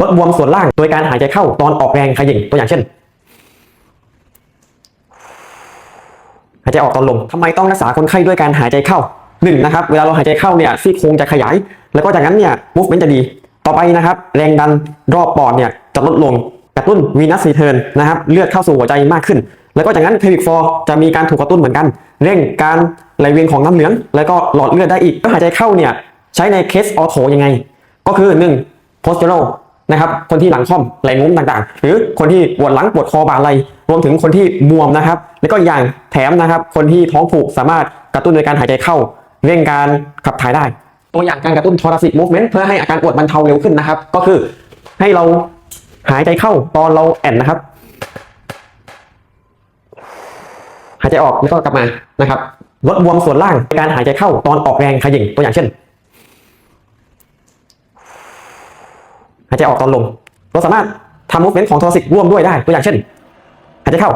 ลดบวมส่วนล่างโดยการหายใจเข้าตอนออกแรงขยิ่งตัวอย่างเช่นหายใจออกตอนลงทำไมต้องรักษาคนไข้ด้วยการหายใจเข้าหนึ่งนะครับ เวลาเราหายใจเข้าเนี่ยซี่โครงจะขยาย แล้วก็จากนั้นเนี่ย movement จะดี ต่อไปนะครับ แรงดันรอบปอดเนี่ยจะลดลงกระตุ้นวีนัสรีเทิร์นนะครับเลือดเข้าสู่หัวใจมากขึ้น แล้วก็จากนั้นเพลิกฟอร์จะมีการถูกกระตุ้นเหมือนกัน เร่งการไหลเวียนของน้ำเหลือง แล้วก็หลอดเลือดได้อีกก็หายใจเข้าเนี่ยใช้ในเคสออโถยังไง ก็คือ 1 postural นะครับ คนที่หลังค่อมไหลงุ้มต่างๆ หรือคนที่ปวดหลังปวดคอบ่าไหลรวมถึงคนที่บวมนะครับ แล้วก็อย่างแถมนะครับ คนที่ท้องผูกสามารถกระตุ้นโดยการหายใจเข้า เร่งการขับถ่ายได้ ตัวอย่างการกระตุ้น thoracic movement เพื่อให้อาการปวดบรรเทาเร็วขึ้นนะครับ ก็คือให้เราหายใจเข้าตอนเราแอนนะครับ หายใจออกแล้วก็กลับมานะครับลดบวมส่วนล่างในการหายใจเข้าตอนออกแรงขย่งตัวอย่างเช่น หายใจออกตอนลง เราสามารถทำมูฟเมนต์ของทอสิกร่วมด้วยได้ตัวอย่างเช่นหายใจเข้า